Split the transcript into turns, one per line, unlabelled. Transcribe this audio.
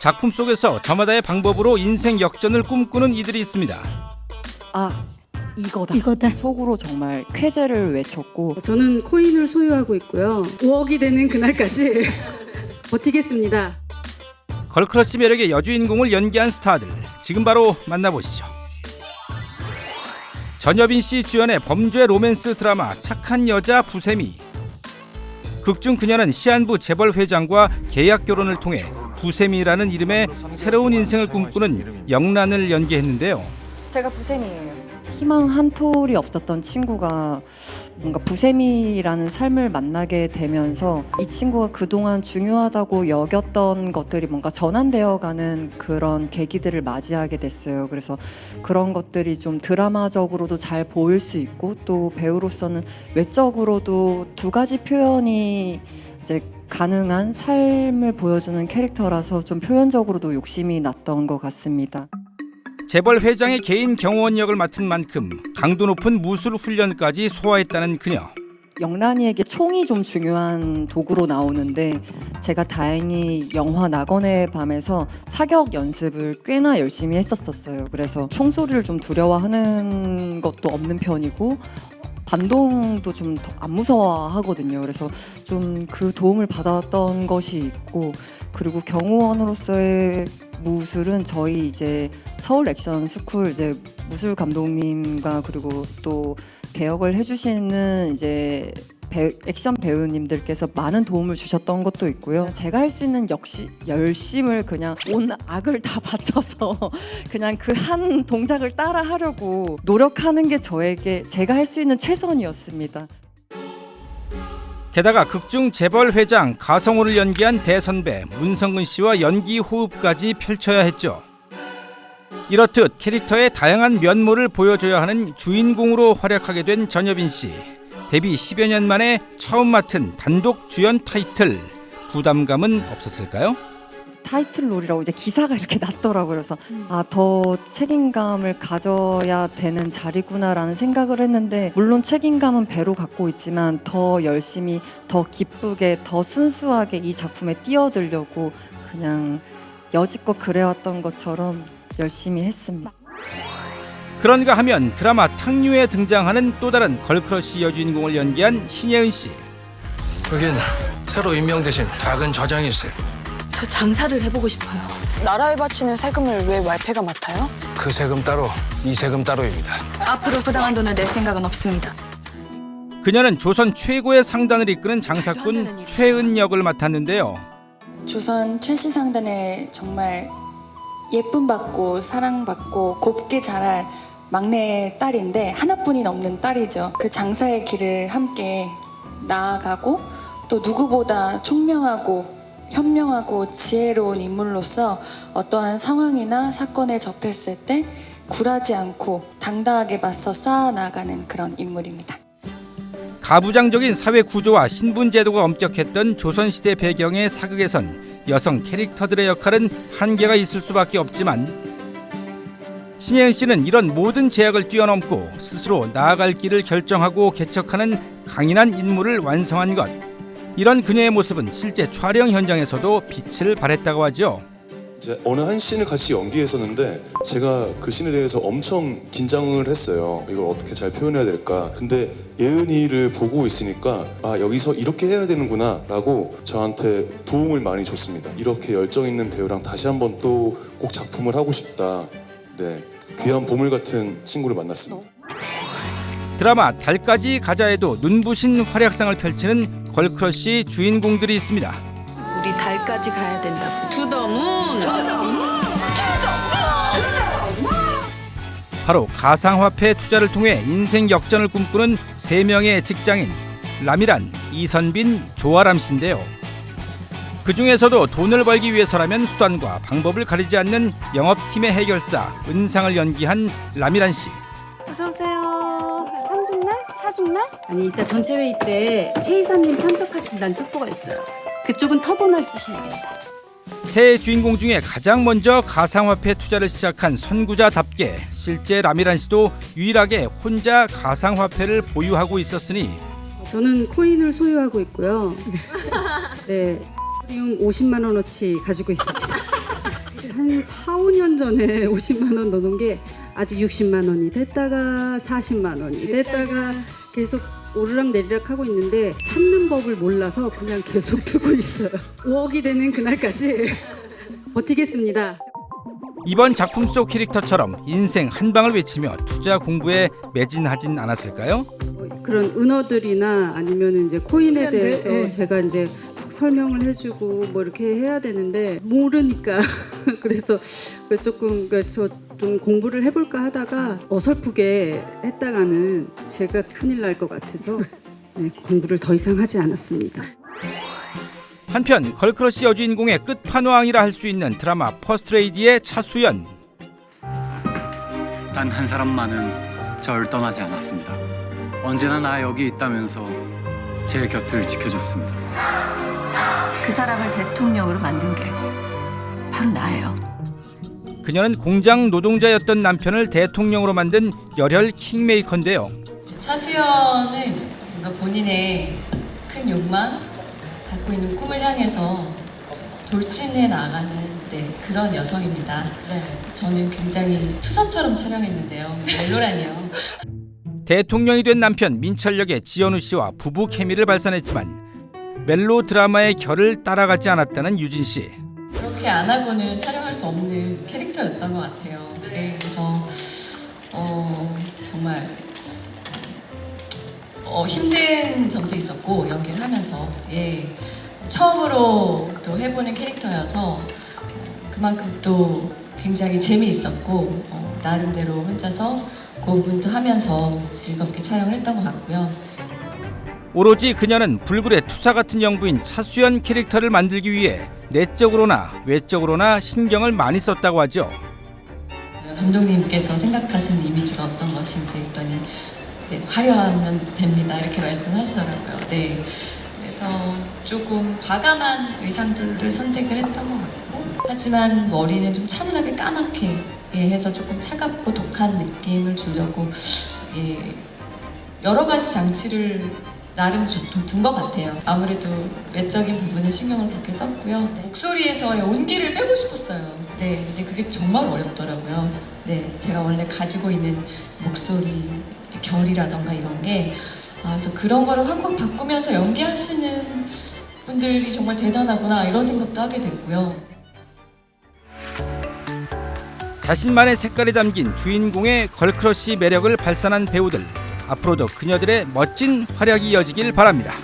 작품 속에서 저마다의 방법으로 인생 역전을 꿈꾸는 이들이 있습니다.
아 이거다.
이거다.
속으로 정말 쾌재를 외쳤고
저는 코인을 소유하고 있고요. 5억이 되는 그날까지 버티겠습니다.
걸크러쉬 매력의 여주인공을 연기한 스타들 지금 바로 만나보시죠. 전여빈 씨 주연의 범죄 로맨스 드라마 착한 여자 부세미. 극중 그녀는 시한부 재벌 회장과 계약 결혼을 통해 부세미라는 이름의 새로운 인생을 꿈꾸는 영란을 연기했는데요.
제가 부세미예요. 희망 한 톨이 없었던 친구가 뭔가 부세미라는 삶을 만나게 되면서 이 친구가 그동안 중요하다고 여겼던 것들이 뭔가 전환되어 가는 그런 계기들을 맞이하게 됐어요. 그래서 그런 것들이 좀 드라마적으로도 잘 보일 수 있고 또 배우로서는 외적으로도 두 가지 표현이 이제 가능한 삶을 보여주는 캐릭터라서 좀 표현적으로도 욕심이 났던 것 같습니다.
재벌 회장의 개인 경호원 역을 맡은 만큼 강도 높은 무술 훈련까지 소화했다는 그녀.
영란이에게 총이 좀 중요한 도구로 나오는데 제가 다행히 영화 낙원의 밤에서 사격 연습을 꽤나 열심히 했었었어요. 그래서 총소리를 좀 두려워하는 것도 없는 편이고 반동도 좀 안 무서워하거든요. 그래서 좀 그 도움을 받았던 것이 있고 그리고 경호원으로서의 무술은 저희 이제 서울 액션 스쿨 이제 무술 감독님과 그리고 또 개혁을 해주시는 이제 배, 액션 배우님들께서 많은 도움을 주셨던 것도 있고요. 제가 할 수 있는 역시 열심을 그냥 온 악을 다 바쳐서 그냥 그 한 동작을 따라 하려고 노력하는 게 저에게 제가 할 수 있는 최선이었습니다.
게다가 극중 재벌 회장 가성호를 연기한 대선배 문성근 씨와 연기 호흡까지 펼쳐야 했죠. 이렇듯 캐릭터의 다양한 면모를 보여줘야 하는 주인공으로 활약하게 된 전여빈 씨. 데뷔 10여 년 만에 처음 맡은 단독 주연 타이틀 부담감은 없었을까요?
타이틀롤이라고 이제 기사가 이렇게 났더라고요. 그래서 아 더 책임감을 가져야 되는 자리구나라는 생각을 했는데 물론 책임감은 배로 갖고 있지만 더 열심히 더 기쁘게 더 순수하게 이 작품에 뛰어들려고 그냥 여지껏 그래왔던 것처럼 열심히 했습니다.
그런가 하면 드라마 탕류에 등장하는 또 다른 걸크러쉬 여주인공을 연기한 신예은 씨.
여긴 새로 임명되신 작은 저장일세.
저 장사를 해보고 싶어요.
나라에 바치는 세금을 왜 말패가 맡아요?
그 세금 따로, 이 세금 따로입니다.
앞으로 부당한 돈을 낼 생각은 없습니다.
그녀는 조선 최고의 상단을 이끄는 장사꾼 최은 역을 맡았는데요.
조선 최씨 상단에 정말 예쁨 받고 사랑받고 곱게 자랄 막내 딸인데 하나뿐인 없는 딸이죠. 그 장사의 길을 함께 나아가고 또 누구보다 총명하고 현명하고 지혜로운 인물로서 어떠한 상황이나 사건에 접했을 때 굴하지 않고 당당하게 맞서 쌓아나가는 그런 인물입니다.
가부장적인 사회 구조와 신분 제도가 엄격했던 조선시대 배경의 사극에선 여성 캐릭터들의 역할은 한계가 있을 수밖에 없지만 신예은 씨는 이런 모든 제약을 뛰어넘고 스스로 나아갈 길을 결정하고 개척하는 강인한 인물을 완성한 것. 이런 그녀의 모습은 실제 촬영 현장에서도 빛을 발했다고 하죠.
이제 어느 한 씬을 같이 연기했었는데 제가 그 씬에 대해서 엄청 긴장을 했어요. 이걸 어떻게 잘 표현해야 될까. 근데 예은이를 보고 있으니까 아 여기서 이렇게 해야 되는구나라고 저한테 도움을 많이 줬습니다. 이렇게 열정 있는 배우랑 다시 한번 또 꼭 작품을 하고 싶다. 네 귀한 보물 같은 친구를 만났습니다.
드라마 달까지 가자에도 눈부신 활약상을 펼치는 걸크러쉬 주인공들이 있습니다.
우리 달까지 가야 된다고. 투더문.
바로 가상화폐 투자를 통해 인생 역전을 꿈꾸는 세 명의 직장인 라미란, 이선빈, 조아람 씨인데요. 그 중에서도 돈을 벌기 위해서라면 수단과 방법을 가리지 않는 영업팀의 해결사 은상을 연기한 라미란 씨.
어서 오세요. 사중날?
아니 이따 전체 회의 때 최 이사님 참석하신다는 첩보가 있어요. 그쪽은 터보널 쓰셔야 된다.
새 주인공 중에 가장 먼저 가상화폐 투자를 시작한 선구자답게 실제 라미란 씨도 유일하게 혼자 가상화폐를 보유하고 있었으니
저는 코인을 소유하고 있고요. 네. 50만 원어치 가지고 있습니다. 한 4, 5년 전에 50만 원 넣어놓은 게 아주 60만 원이 됐다가 40만 원이 됐다가 계속 오르락 내리락 하고 있는데 찾는 법을 몰라서 그냥 계속 두고 있어요. 5억이 되는 그날까지 버티겠습니다.
이번 작품 속 캐릭터처럼 인생 한 방을 외치며 투자 공부에 매진하진 않았을까요?
뭐 그런 은어들이나 아니면 이제 코인에 대해서
네.
제가 이제 막 설명을 해주고 뭐 이렇게 해야 되는데 모르니까 그래서 그 조금 저좀 공부를 해볼까 하다가 어설프게 했다가는 제가 큰일 날 것 같아서 네, 공부를 더 이상 하지 않았습니다.
한편 걸크러쉬 여주인공의 끝판왕이라 할 수 있는 드라마 퍼스트레이디의 차수연
단 한 사람만은 절 떠나지 않았습니다. 언제나 나 여기 있다면서 제 곁을 지켜줬습니다.
그 사람을 대통령으로 만든 게 바로 나예요.
그녀는 공장 노동자였던 남편을 대통령으로 만든 열혈 킹메이커인데요.
차수연은 뭔가 본인의 큰 욕망, 갖고 있는 꿈을 향해서 돌진해 나가는 네, 그런 여성입니다. 저는 굉장히 투사처럼 촬영했는데요. 멜로라니요.
대통령이 된 남편 민철역의 지현우 씨와 부부 케미를 발산했지만 멜로 드라마의 결을 따라가지 않았다는 유진 씨.
그렇게 안 하고는 촬영할 수 없는 캐릭터였던 것 같아요. 네, 그래서 어, 정말 어, 힘든 점도 있었고 연기를 하면서 예, 처음으로 또 해보는 캐릭터여서 어, 그만큼 또 굉장히 재미있었고 어, 나름대로 혼자서 고분도 하면서 즐겁게 촬영을 했던 것 같고요.
오로지 그녀는 불굴의 투사 같은 영부인 차수연 캐릭터를 만들기 위해 내적으로나 외적으로나 신경을 많이 썼다고 하죠.
감독님께서 생각하시는 이미지가 어떤 것인지 했더니 네, 화려하면 됩니다 이렇게 말씀하시더라고요. 네, 그래서 조금 과감한 의상들을 선택을 했던 것 같고 하지만 머리는 좀 차분하게 까맣게 예, 해서 조금 차갑고 독한 느낌을 주려고 예, 여러 가지 장치를 나름 둔 것 같아요. 아무래도 외적인 부분은 신경을 그렇게 썼고요. 목소리에서의 온기를 빼고 싶었어요. 네, 근데 그게 정말 어렵더라고요. 네, 제가 원래 가지고 있는 목소리 결이라던가 이런 게 아, 그래서 그런 거를 확확 바꾸면서 연기하시는 분들이 정말 대단하구나 이런 생각도 하게 됐고요.
자신만의 색깔이 담긴 주인공의 걸크러쉬 매력을 발산한 배우들 앞으로도 그녀들의 멋진 활약이 이어지길 바랍니다.